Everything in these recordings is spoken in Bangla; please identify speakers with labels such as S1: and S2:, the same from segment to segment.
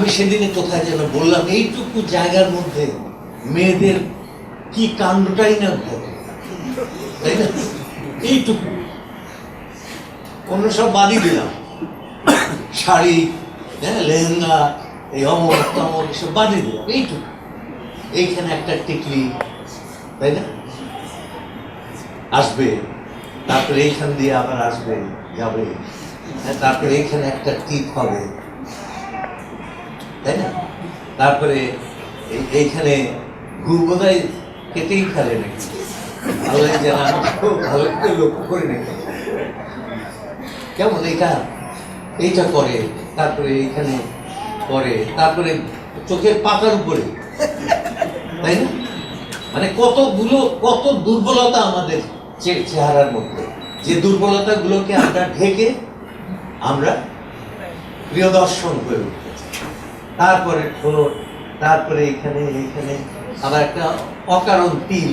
S1: আমি সেদিনে কোথায় যেন বললাম এইটুকু জায়গার মধ্যে মেয়েদের কি কাণ্ডটাই না ঘটে? তাই না? এইটুকু। অন্য সব বাদই দিলাম। শাড়ি হ্যাঁ লেহেঙ্গা এই অমর তমর এসব বাদই দিলাম এইটুকু। এইখানে একটা টিকলি তাই না? আসবে। তারপরে এইখান দিয়ে আবার আসবে যাবে। হ্যাঁ, তারপরে এইখানে একটা টিপ হবে। তাই না? তারপরে এই- এইখানে গুড় বোধহয় কেটেই ফেলে নাকি? আল্লাহ জানা খুব ভালো করে লক্ষ্য করে নাকি কেমন এটা এইটা করে তারপরে এইখানে করে তারপরে চোখের পাতার উপরে। তাই না? মানে কতগুলো কত দুর্বলতা আমাদের চেহারার মধ্যে। যে দুর্বলতাগুলোকে আমরা ঢেকে আমরা প্রিয় দর্শন হয়ে উঠতেছি তারপরে ঠোঁট তারপরে এখানে এখানে। আবার একটা অকারণ তিল?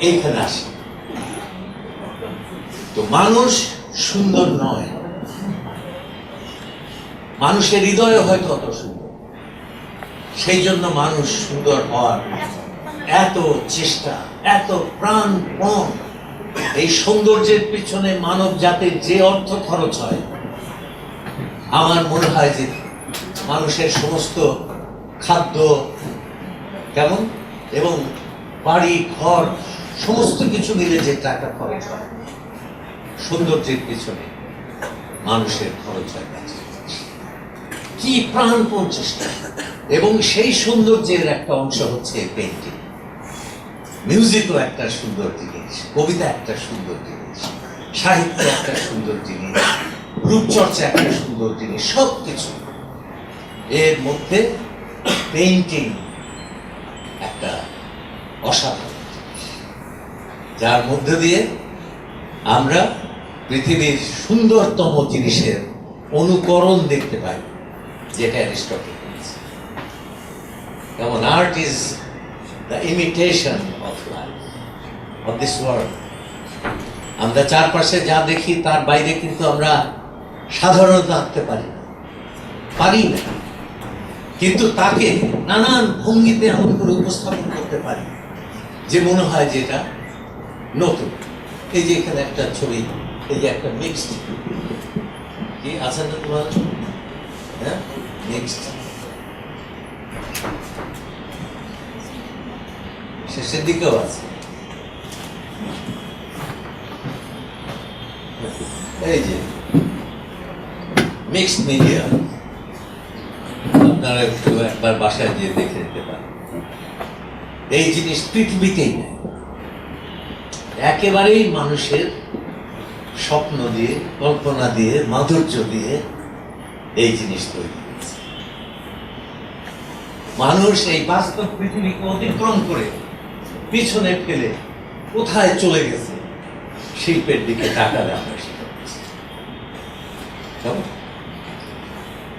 S1: এইখানে আসে। তো মানুষ সুন্দর নয়। মানুষের হৃদয় হয়তো অত সুন্দর। সেই জন্য মানুষ সুন্দর হওয়ার এত চেষ্টা, এত প্রাণপণ। এই সৌন্দর্যের পিছনে মানব জাতির যে অর্থ খরচ হয় আমার মনে হয় যে মানুষের সমস্ত খাদ্য কেমন? এবং বাড়ি, ঘর, সমস্ত কিছু মিলে যে টাকা খরচ হয়, সৌন্দর্যের পিছনে মানুষের খরচ হয়। কি প্রাণপণ চেষ্টা। এবং সেই সৌন্দর্যের একটা অংশ হচ্ছে পেন্টিং মিউজিকও একটা সুন্দর জিনিস, কবিতা একটা সুন্দর জিনিস, সাহিত্য একটা সুন্দর জিনিস। রূপচর্চা একটা সুন্দর জিনিস সব কিছু এর মধ্যে পেইন্টিং একটা অসাধারণ যার মধ্যে দিয়ে আমরা পৃথিবীর সুন্দরতম জিনিসের অনুকরণ দেখতে পাই, যেটা অ্যারিস্টটল যেমন art is the imitation of life of this world আমরা চারপাশে যা দেখি, তার বাইরে কিন্তু আমরা সাধারণত আঁকতে পারি না। পারি না। কিন্তু তাকে নানান ভঙ্গিতে এমন করে উপস্থাপন করতে পারি। যে মনে হয় যে এটা নতুন। এই যে এখানে একটা ছবি, এই যে একটা মিক্সড কি আছে না তোমার? হ্যাঁ? মিক্সড শেষের দিকেও আছে। এই যে মিক্সড মিডিয়া আপনারা একটু একবার বাসায় গিয়ে দেখে নিতে পারেন। এই জিনিস পৃথিবীতেই নেই। একেবারেই মানুষের স্বপ্ন দিয়ে, কল্পনা দিয়ে, মাধুর্য দিয়ে এই জিনিস তৈরি মানুষ এই বাস্তব পৃথিবীকে অতিক্রম করে পিছনে ফেলে কোথায় চলে গেছে, শিল্পের দিকে টাকা দেওয়া?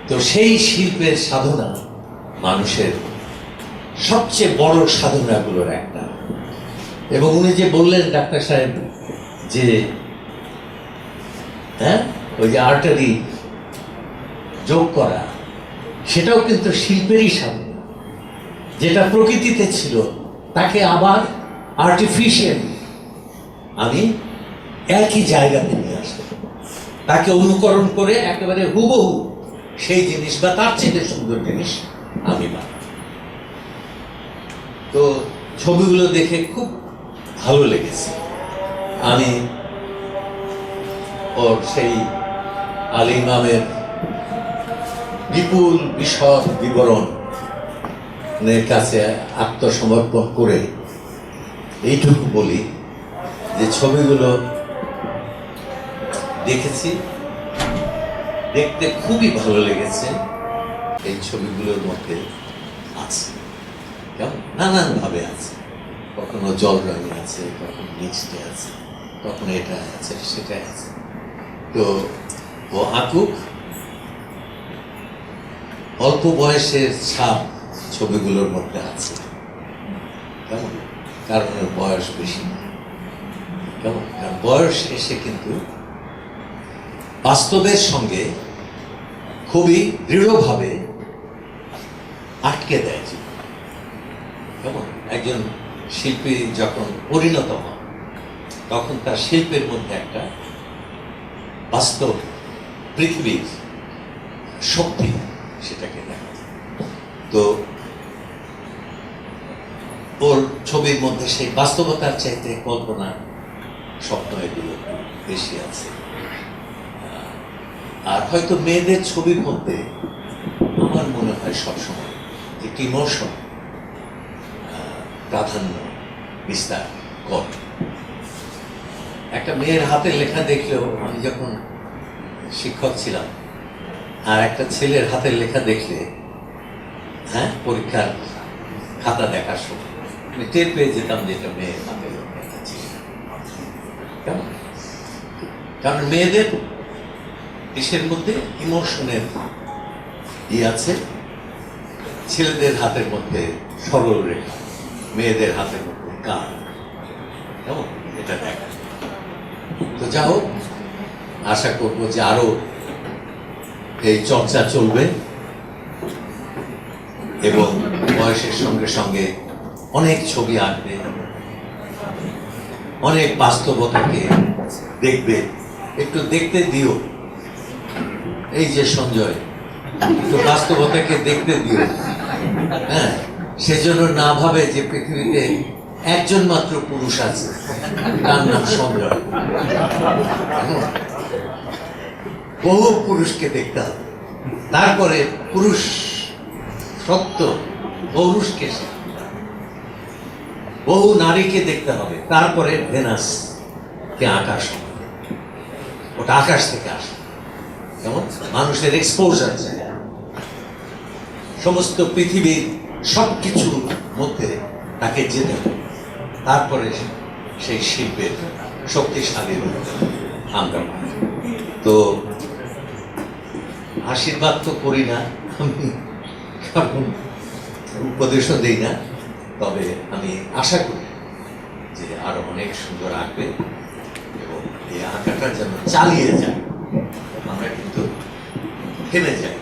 S1: তো সেই শিল্পের সাধনা মানুষের সবচেয়ে বড় সাধনাগুলোর একটা। এবং উনি যে বললেন ডাক্তার সাহেব যে হ্যাঁ ওই যে আর্টারি যোগ করা, সেটাও কিন্তু শিল্পেরই সাধনা। যেটা প্রকৃতিতে ছিল, তাকে আবার আর্টিফিশিয়াল আমি একই জায়গাতে নিয়ে আসব তাকে অনুকরণ করে একেবারে হুবহু সেই জিনিস বা তার চেয়ে সুন্দর জিনিস আমি বানাবো তো ছবিগুলো দেখে খুব ভালো লেগেছে। আমি ওর সেই আল ইমামের বিপুল বিশদ বিবরণ এর কাছে আত্মসমর্পণ করে এইটুকু বলি যে ছবিগুলো দেখেছি। দেখতে খুবই ভালো লেগেছে। এই ছবিগুলোর মধ্যে আছে। কেমন? নানানভাবে আছে। কখনো জল রঙে আছে, কখনো মিক্সডে আছে, কখনো এটা আছে সেটা আছে। তো, ও আঁকুক। অল্প বয়সের ছাপ ছবিগুলোর মধ্যে আছে। কেমন? কারণ বয়স বেশি। কেমন? কারণ বয়স এসে কিন্তু বাস্তবের সঙ্গে খুবই দৃঢ়ভাবে আটকে দেয়। কেমন একজন শিল্পী যখন পরিণত হন, তখন তার শিল্পের মধ্যে একটা বাস্তব পৃথিবীর শক্তি সেটাকে দেখা। তো ওর ছবির মধ্যে সেই বাস্তবতার চাইতে কল্পনা স্বপ্ন এগুলো বেশি আছে আর হয়তো মেয়েদের ছবির মধ্যে আমার মনে হয় সবসময় একটি ইমোশন প্রাধান্য, বিস্তার করে একটা মেয়ের হাতের লেখা দেখলেও আমি যখন শিক্ষক ছিলাম, আর একটা ছেলের হাতের লেখা দেখলে হ্যাঁ পরীক্ষার খাতা দেখার সময় আমি টের পেয়ে যেতাম যে এটা মেয়ের হাতের লেখা ছিল? কারণ মেয়েদের দেশের মধ্যে ইমোশনের ই আছে। ছেলেদের হাতের মধ্যে সরল রেখা, মেয়েদের হাতের মধ্যে গান কেমন? এটা দেখা। তো যা হোক, আশা করব যে আরও এই চর্চা চলবে এবং বয়সের সঙ্গে সঙ্গে অনেক ছবি আঁকবে, অনেক বাস্তবতাকে দেখবে। একটু দেখতে দিও। এই যে সঞ্জয় একটু বাস্তবতাকে দেখতে দিও। হ্যাঁ সেজন্য না ভাবে যে পৃথিবীতে একজন মাত্র পুরুষ আছে। তার নাম সঞ্জয়। বহু পুরুষকে দেখতে হবে। তারপরে পুরুষ সত্য, পৌরুষকে বহু নারীকে দেখতে হবে। তারপরে ভেনাস কে আকাশ ওটা আকাশ থেকে আসে। মানুষের এক্সপোজার সমস্ত পৃথিবীর সব কিছুর মধ্যে তাকে যেতে তারপরে সেই শিল্পের শক্তিশালী আমরা তো আশীর্বাদ তো করি না, আমি কারণ উপদেশও দিই না। তবে আমি আশা করি যে আরও অনেক সুন্দর আঁকবে এবং এই আঁকাটা যেন চালিয়ে যায়। 変な字じゃない。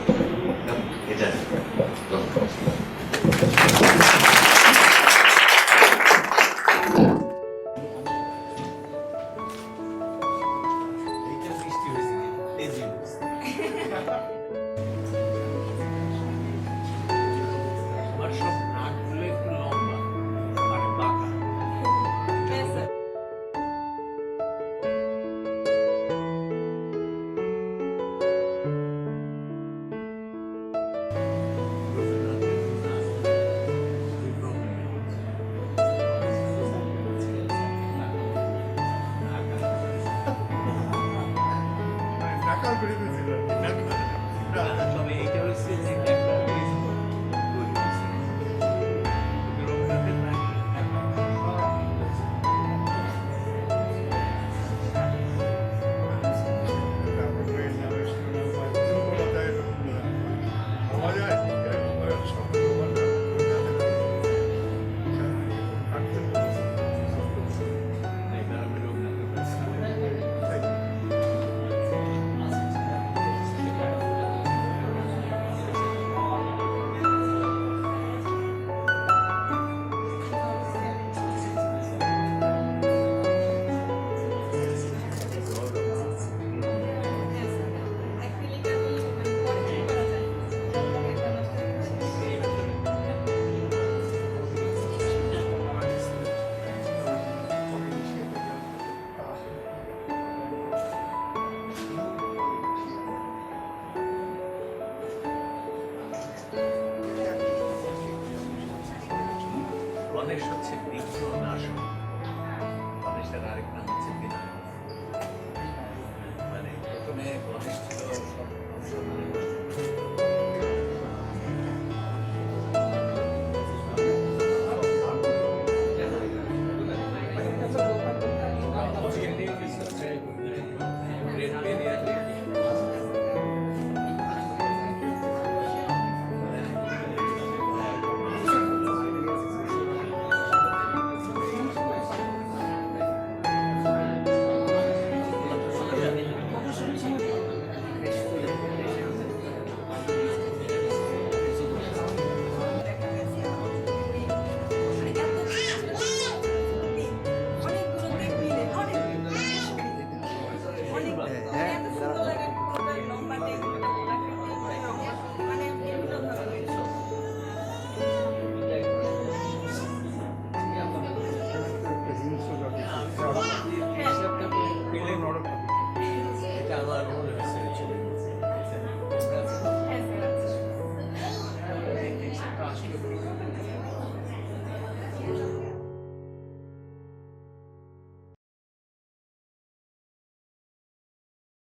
S1: 変じゃない？どうぞ。